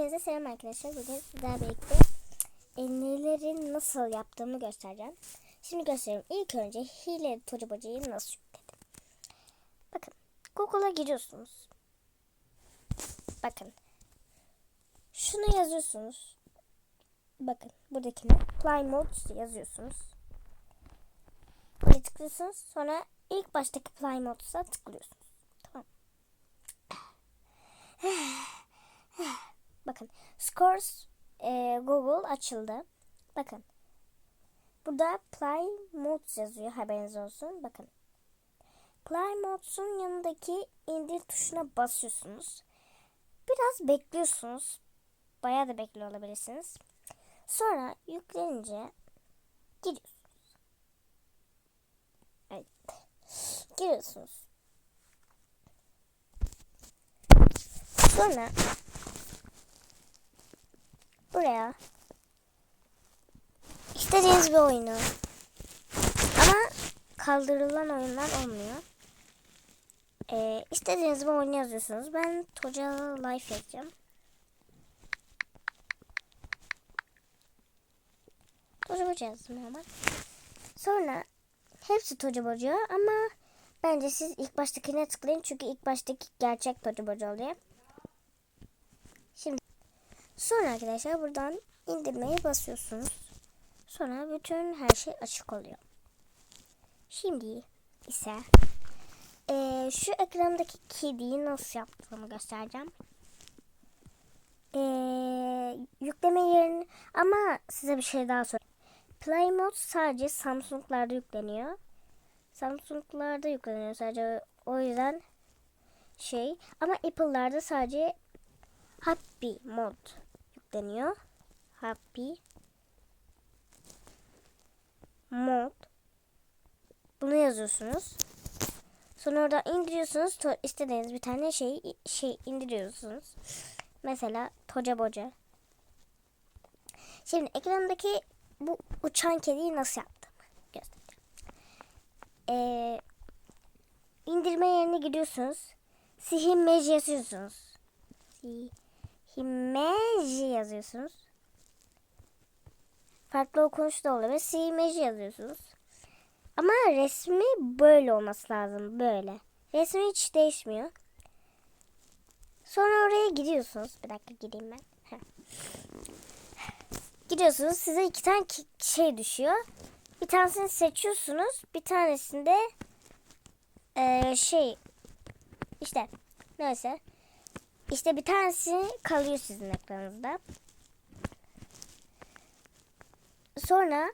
Hepinize selam arkadaşlar. Bugün sizlerle birlikte e, neleri nasıl yaptığımı göstereceğim. Şimdi göstereyim. İlk önce hile toribacıyı nasıl yükledim. Bakın. Google'a giriyorsunuz. Bakın. Şunu yazıyorsunuz. Bakın. Buradakine. Play Modes yazıyorsunuz. Buraya tıklıyorsunuz. Sonra ilk baştaki Play Modes'a tıklıyorsunuz. Tamam. Bakın Scores e, Google açıldı. Bakın. Burada Play Modes yazıyor haberiniz olsun. Bakın. Play Modes'un yanındaki indir tuşuna basıyorsunuz. Biraz bekliyorsunuz. Bayağı da bekliyor olabilirsiniz. Sonra yüklenince giriyorsunuz. Evet. Giriyorsunuz. Sonra buraya istediğiniz bir oyunu ama kaldırılan oyunlar olmuyor. Ee, istediğiniz bir oyunu yazıyorsunuz. Ben Toca Life yazacağım. Toca Boca yazdım hemen. Sonra hepsi Toca Boca ama bence siz ilk baştakine tıklayın çünkü ilk baştaki gerçek Toca Boca oluyor. Şimdi sonra arkadaşlar buradan indirmeye basıyorsunuz. Sonra bütün her şey açık oluyor. Şimdi ise eee, şu ekrandaki kediyi nasıl yaptığımı göstereceğim. Eee, yükleme yerini ama size bir şey daha söyleyeyim. Play Mode sadece Samsung'larda yükleniyor. Samsung'larda yükleniyor sadece o yüzden şey ama Apple'larda sadece Happy mod yükleniyor. Happy mod. Bunu yazıyorsunuz. Sonra orada indiriyorsunuz. İstediğiniz bir tane şey şey indiriyorsunuz. Mesela Toca Boca. Şimdi ekrandaki bu uçan kediyi nasıl yaptım? Göstereceğim. Ee, indirme yerine gidiyorsunuz. Sihir Mage yazıyorsunuz. Sihir Himeji yazıyorsunuz. Farklı okunuş da olabilir. Simeji yazıyorsunuz. Ama resmi böyle olması lazım. Böyle. Resmi hiç değişmiyor. Sonra oraya gidiyorsunuz. Bir dakika gideyim ben. Gidiyorsunuz. Size iki tane şey düşüyor. Bir tanesini seçiyorsunuz. Bir tanesinde eee, şey işte neyse işte bir tanesi kalıyor sizin ekranınızda. Sonra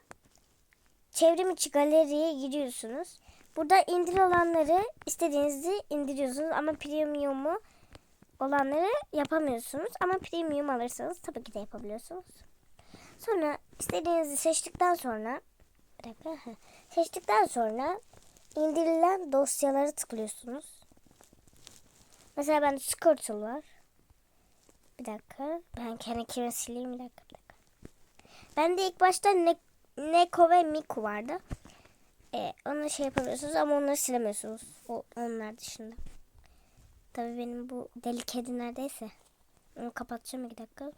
çevrim içi galeriye giriyorsunuz. Burada indir olanları istediğinizi indiriyorsunuz ama premium'u olanları yapamıyorsunuz. Ama premium alırsanız tabii ki de yapabiliyorsunuz. Sonra istediğinizi seçtikten sonra bir seçtikten sonra indirilen dosyaları tıklıyorsunuz. Mesela bende Squirtle var. Bir dakika. Ben kendi kimi sileyim bir dakika. Bir dakika. Bende ilk başta ne Neko ve Miku vardı. Ee, onu şey yapabiliyorsunuz ama onları silemiyorsunuz. O, onlar dışında. Tabii benim bu deli kedi neredeyse. Onu kapatacağım iki dakika.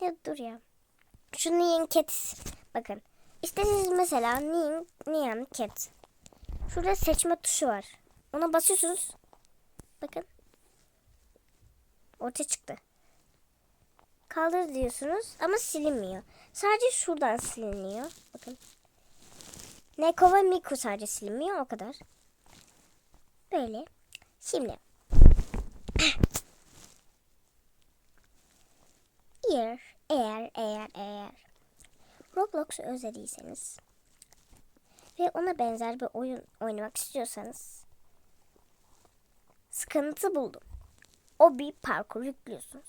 Ya dur ya. Şu Nyan Cat. Bakın. İstediğiniz mesela Nyan, Nyan Cat. Şurada seçme tuşu var. Ona basıyorsunuz. Bakın. Ortaya çıktı. Kaldır diyorsunuz ama silinmiyor. Sadece şuradan siliniyor. Bakın. Neko ve Miku sadece silinmiyor o kadar. Böyle. Şimdi. Eğer, eğer, eğer, eğer Roblox'u özlediyseniz ve ona benzer bir oyun oynamak istiyorsanız sıkıntı buldum. O bir parkur yüklüyorsunuz.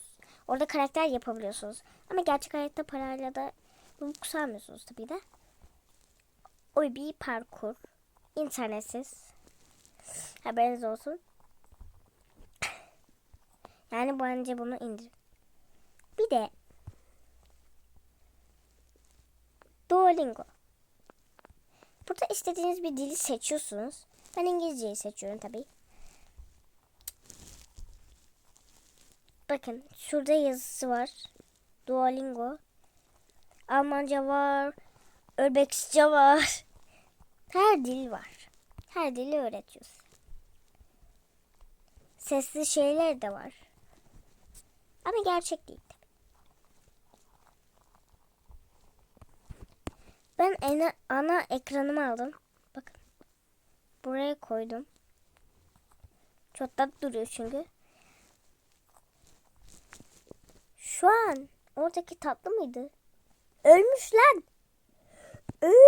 Orada karakter yapabiliyorsunuz. Ama gerçek hayatta parayla da buluk sarmıyorsunuz tabii de. O bir parkur. internetsiz. Haberiniz olsun. Yani bence bunu indir. Bir de Duolingo. Burada istediğiniz bir dili seçiyorsunuz. Ben İngilizceyi seçiyorum tabii. Bakın şurada yazısı var. Duolingo. Almanca var. Özbekçe var. Her dil var. Her dili öğretiyoruz. Sesli şeyler de var. Ama gerçek değil. Ben ana, ana ekranımı aldım. Bakın. Buraya koydum. Çok tatlı duruyor çünkü. Şu an oradaki tatlı mıydı? Ölmüş lan. Ölmüş.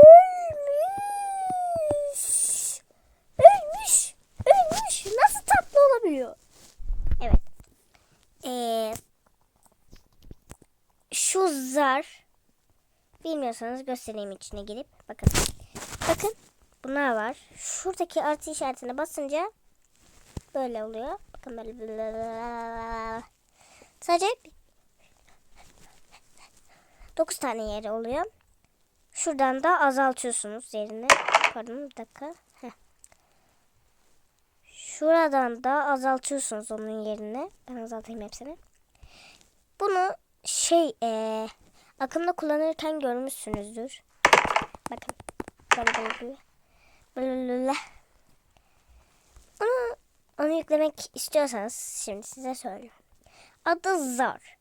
Ölmüş. Ölmüş. Nasıl tatlı olabiliyor? Evet. Ee, şu zar bilmiyorsanız göstereyim içine girip bakın. Bakın bunlar var. Şuradaki artı işaretine basınca böyle oluyor. Bakın böyle sadece 9 tane yeri oluyor. Şuradan da azaltıyorsunuz yerini. Pardon bir dakika. Şuradan da azaltıyorsunuz onun yerini. Ben azaltayım hepsini. Bunu şey eee akımda kullanırken görmüşsünüzdür. Bakın. Böyle. Onu, yüklemek istiyorsanız şimdi size söyleyeyim. Adı Zar.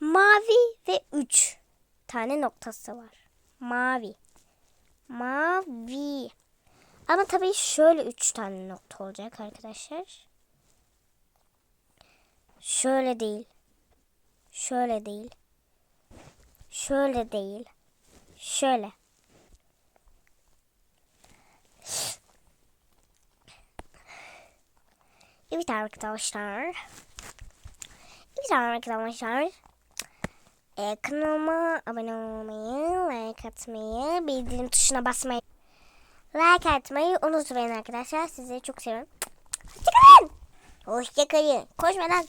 Mavi ve 3 tane noktası var. Mavi. Mavi. Ama tabii şöyle 3 tane nokta olacak arkadaşlar. Şöyle değil. Şöyle değil. Şöyle değil. Şöyle. Evet arkadaşlar. Evet arkadaşlar. Ee, kanalıma abone olmayı, like atmayı, bildirim tuşuna basmayı, like atmayı unutmayın arkadaşlar. Sizleri çok seviyorum. Hoşçakalın. Hoşçakalın. Koşmadan